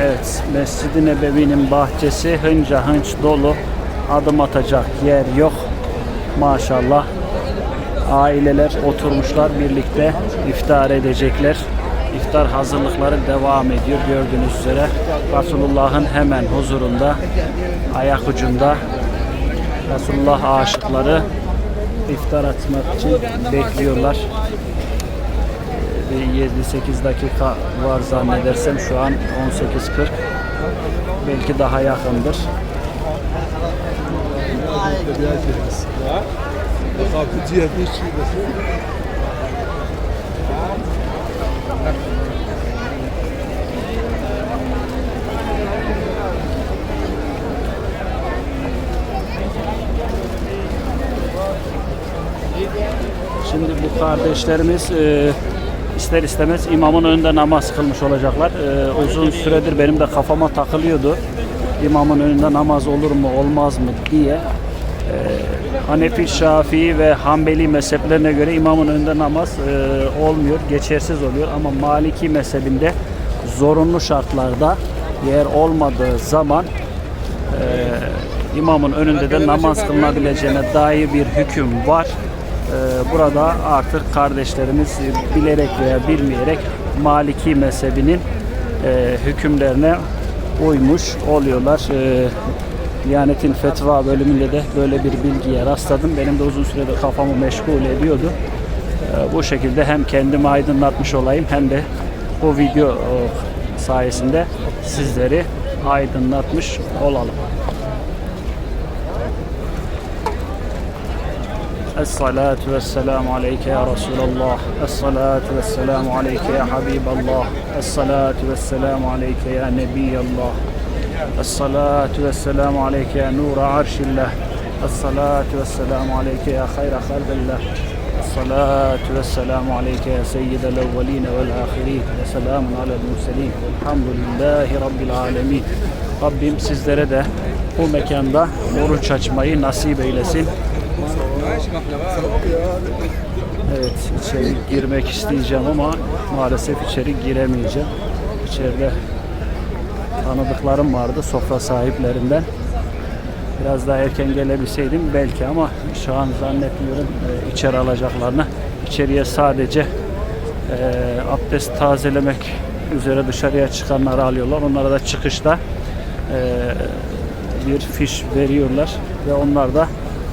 Evet, Mescid-i Nebevi'nin bahçesi hınca hınç dolu. Adım atacak yer yok. Maşallah. Aileler oturmuşlar birlikte iftar edecekler. İftar hazırlıkları devam ediyor gördüğünüz üzere. Resulullah'ın hemen huzurunda, ayak ucunda Resulullah aşıkları iftar atmak için bekliyorlar. Bir 7-8 dakika var zannedersem şu an 18.40 belki daha yakındır. Şimdi bu kardeşlerimiz e, ister istemez imamın önünde namaz kılmış olacaklar. E, uzun süredir benim de kafama takılıyordu. İmamın önünde namaz olur mu olmaz mı diye. E, Hanefi, Şafii ve Hanbeli mezheplerine göre imamın önünde namaz e, olmuyor, geçersiz oluyor. Ama Maliki mezhebinde zorunlu şartlarda yer olmadığı zaman e, imamın önünde de namaz kılınabileceğine dair bir hüküm var. E, burada artık kardeşlerimiz bilerek veya bilmeyerek Maliki mezhebinin e, hükümlerine uymuş oluyorlar. E, Diyanet'in fetva bölümünde de böyle bir bilgiye rastladım. Benim de uzun süredir kafamı meşgul ediyordu. E, bu şekilde hem kendimi aydınlatmış olayım hem de bu video e, sayesinde sizleri aydınlatmış olalım. Es-salatu vesselamu aleyke ya Resulallah. Es-salatu vesselamu aleyke ya Habiballah. Es-salatu vesselamu aleyke ya Nebiyallah. Es-salatu vesselamu aleyke ya nura arşillah. Es-salatu vesselamu aleyke ya hayra halqillah. Es-salatu vesselamu aleyke ya seyyidel evveline vel ahirin. Ve selamun alel murselin. Elhamdülillahi rabbil alemin. Rabbim sizlere de bu mekanda oruç açmayı nasip eylesin. Evet, içeri girmek isteyeceğim ama maalesef içeri giremeyeceğim. İçeride tanıdıklarım vardı sofra sahiplerinden. Biraz daha erken gelebilseydim belki ama şu an zannetmiyorum e, içeri alacaklarını. İçeriye sadece e, abdest tazelemek üzere dışarıya çıkanları alıyorlar. Onlara da çıkışta e, bir fiş veriyorlar ve onlar da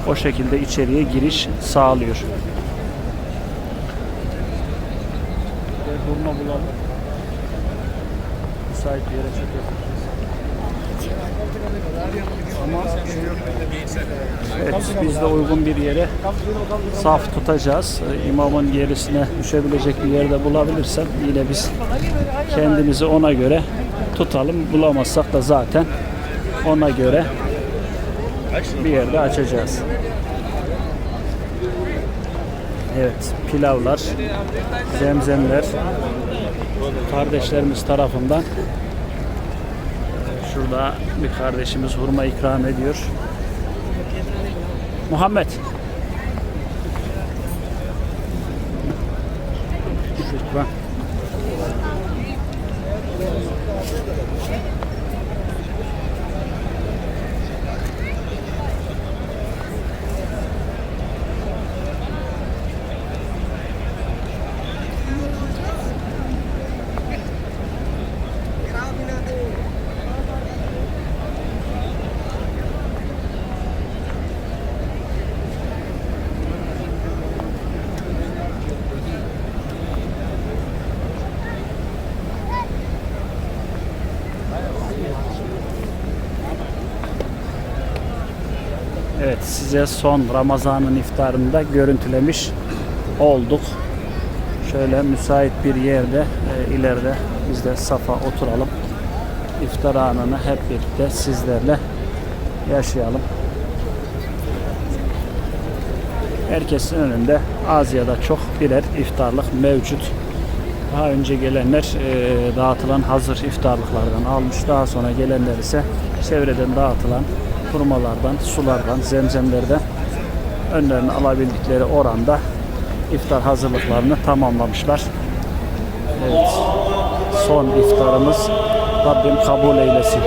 o şekilde içeriye giriş sağlıyor. Hurma bulalım. Müsait bir yere çekelim. Ama evet, biz de uygun bir yere saf tutacağız. İmamın gerisine düşebilecek bir yerde bulabilirsem yine biz kendimizi ona göre tutalım. Bulamazsak da zaten ona göre bir yerde açacağız. Evet, pilavlar, zemzemler kardeşlerimiz tarafından şurada bir kardeşimiz hurma ikram ediyor. Muhammed. Şükran. Evet size son Ramazan'ın iftarında görüntülemiş olduk. Şöyle müsait bir yerde e, ileride biz de safa oturalım. İftar anını hep birlikte sizlerle yaşayalım. Herkesin önünde az ya da çok birer iftarlık mevcut. Daha önce gelenler e, dağıtılan hazır iftarlıklardan almış. Daha sonra gelenler ise çevreden dağıtılan hurmalardan, sulardan, zemzemlerden önlerini alabildikleri oranda iftar hazırlıklarını tamamlamışlar. Evet, son iftarımız Rabbim kabul eylesin.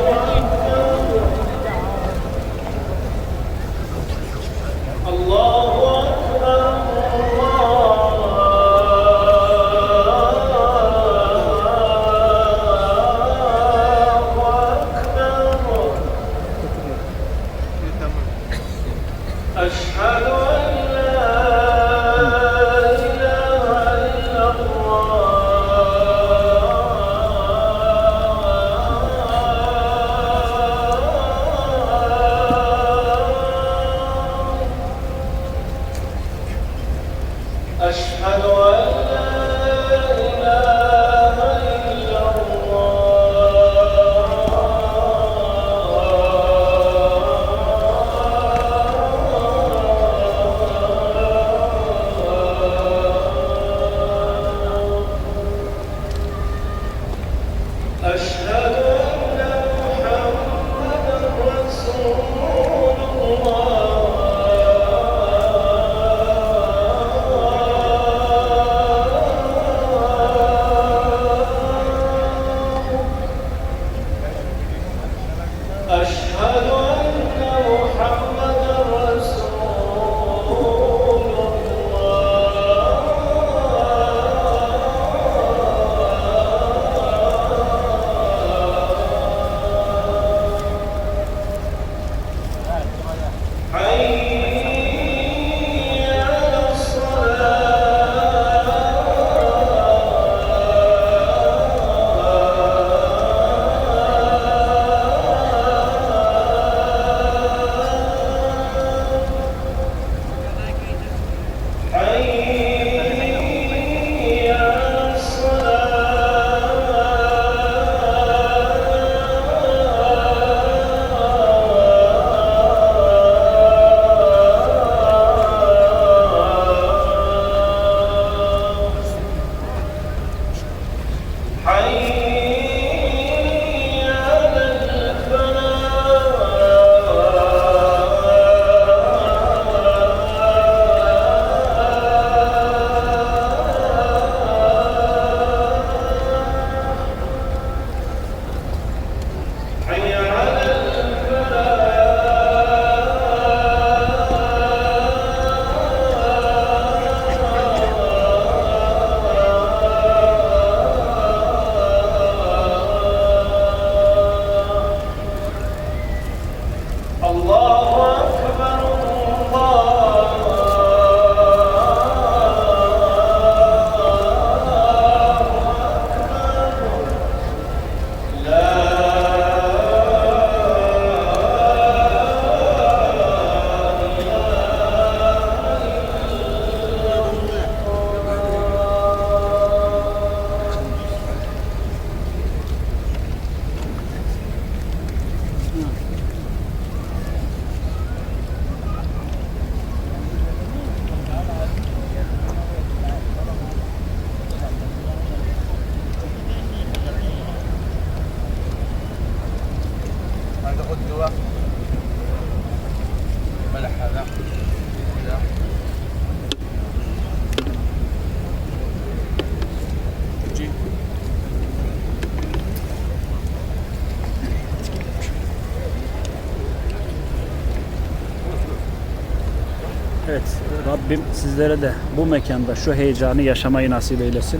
Evet, Rabbim sizlere de bu mekanda şu heyecanı yaşamayı nasip eylesin.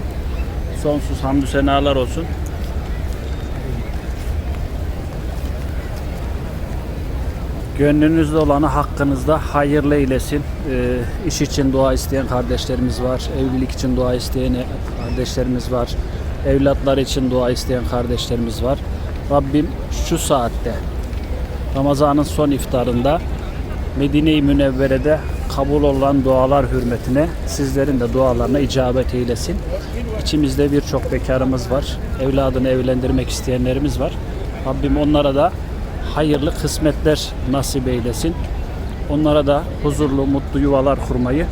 Sonsuz hamdü senalar olsun. Gönlünüzde olanı hakkınızda hayırlı eylesin. Ee, iş için dua isteyen kardeşlerimiz var. Evlilik için dua isteyen kardeşlerimiz var. Evlatlar için dua isteyen kardeşlerimiz var. Rabbim şu saatte Ramazan'ın son iftarında Medine-i Münevvere'de kabul olan dualar hürmetine sizlerin de dualarına icabet eylesin. İçimizde birçok bekarımız var. Evladını evlendirmek isteyenlerimiz var. Rabbim onlara da hayırlı kısmetler nasip eylesin. Onlara da huzurlu, mutlu yuvalar kurmayı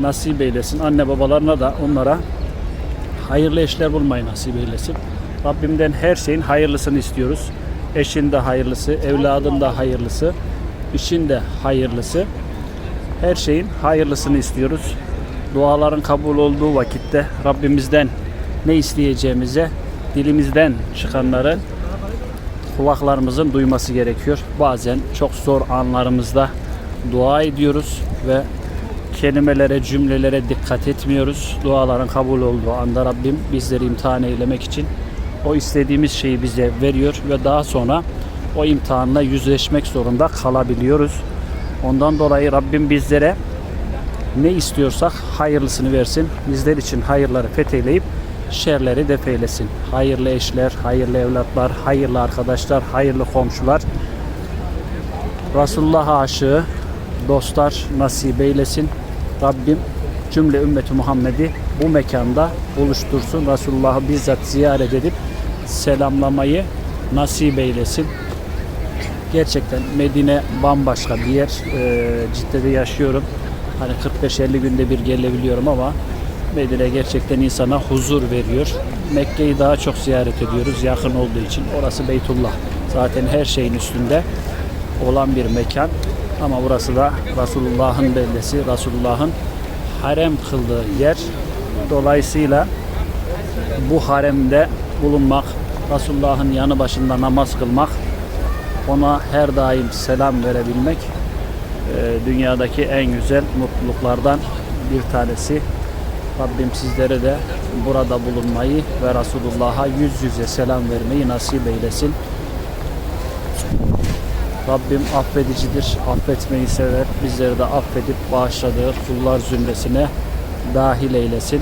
nasip eylesin. Anne babalarına da onlara hayırlı eşler bulmayı nasip eylesin. Rabbimden her şeyin hayırlısını istiyoruz. Eşin de hayırlısı, evladın da hayırlısı, işin de hayırlısı. Her şeyin hayırlısını istiyoruz. Duaların kabul olduğu vakitte Rabbimizden ne isteyeceğimize dilimizden çıkanları kulaklarımızın duyması gerekiyor. Bazen çok zor anlarımızda dua ediyoruz ve kelimelere, cümlelere dikkat etmiyoruz. Duaların kabul olduğu anda Rabbim bizleri imtihan eylemek için o istediğimiz şeyi bize veriyor ve daha sonra o imtihanla yüzleşmek zorunda kalabiliyoruz. Ondan dolayı Rabbim bizlere ne istiyorsak hayırlısını versin. Bizler için hayırları fetheyleyip şerleri defeylesin. Hayırlı eşler, hayırlı evlatlar, hayırlı arkadaşlar, hayırlı komşular. Resulullah aşığı dostlar nasip eylesin. Rabbim cümle ümmeti Muhammed'i bu mekanda buluştursun. Resulullah'ı bizzat ziyaret edip selamlamayı nasip eylesin. Gerçekten Medine bambaşka bir yer. Ee, Cidde'de yaşıyorum. Hani 45-50 günde bir gelebiliyorum ama Medine gerçekten insana huzur veriyor. Mekke'yi daha çok ziyaret ediyoruz yakın olduğu için. Orası Beytullah. Zaten her şeyin üstünde olan bir mekan. Ama burası da Resulullah'ın beldesi, Resulullah'ın harem kıldığı yer. Dolayısıyla bu haremde bulunmak, Resulullah'ın yanı başında namaz kılmak, ona her daim selam verebilmek e, dünyadaki en güzel mutluluklardan bir tanesi. Rabbim sizlere de burada bulunmayı ve Resulullah'a yüz yüze selam vermeyi nasip eylesin. Rabbim affedicidir, affetmeyi sever. Bizleri de affedip bağışladığı kullar zümresine dahil eylesin.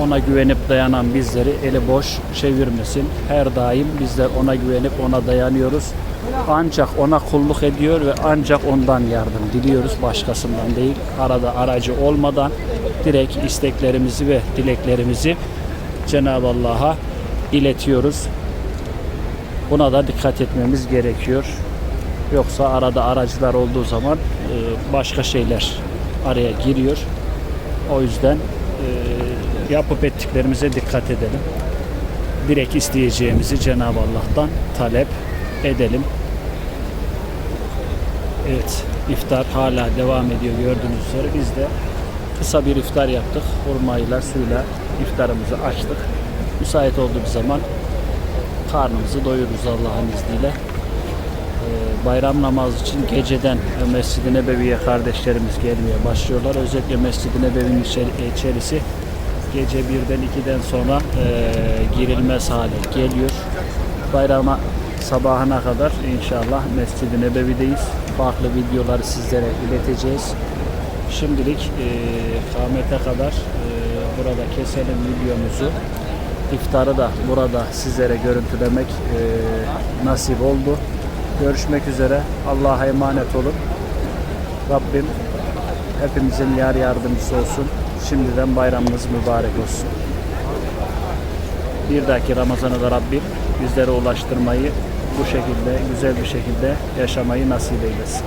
Ona güvenip dayanan bizleri eli boş çevirmesin. Her daim bizler ona güvenip ona dayanıyoruz. Ancak ona kulluk ediyor ve ancak ondan yardım diliyoruz. Başkasından değil. Arada aracı olmadan direkt isteklerimizi ve dileklerimizi Cenab-ı Allah'a iletiyoruz. Buna da dikkat etmemiz gerekiyor. Yoksa arada aracılar olduğu zaman e, başka şeyler araya giriyor. O yüzden e, yapıp ettiklerimize dikkat edelim. Direkt isteyeceğimizi Cenab-ı Allah'tan talep edelim. Evet, iftar hala devam ediyor gördüğünüz üzere. Biz de kısa bir iftar yaptık. Hurmayla, suyla iftarımızı açtık. Müsait olduğu zaman karnımızı doyururuz Allah'ın izniyle. Ee, Bayram namazı için geceden Mescid-i Nebevi'ye kardeşlerimiz gelmeye başlıyorlar. Özellikle Mescid-i Nebevi'nin içeri- içerisi gece birden 2'den sonra e, girilmez hale geliyor. Bayrama sabahına kadar inşallah Mescid-i Nebevi'deyiz. Farklı videoları sizlere ileteceğiz. Şimdilik e, kâmete kadar e, burada keselim videomuzu. İftarı da burada sizlere görüntülemek e, nasip oldu. Görüşmek üzere. Allah'a emanet olun. Rabbim hepimizin yar yardımcısı olsun. Şimdiden bayramınız mübarek olsun. Bir dahaki Ramazan'a da Rabbim bizlere ulaştırmayı bu şekilde güzel bir şekilde yaşamayı nasip eylesin.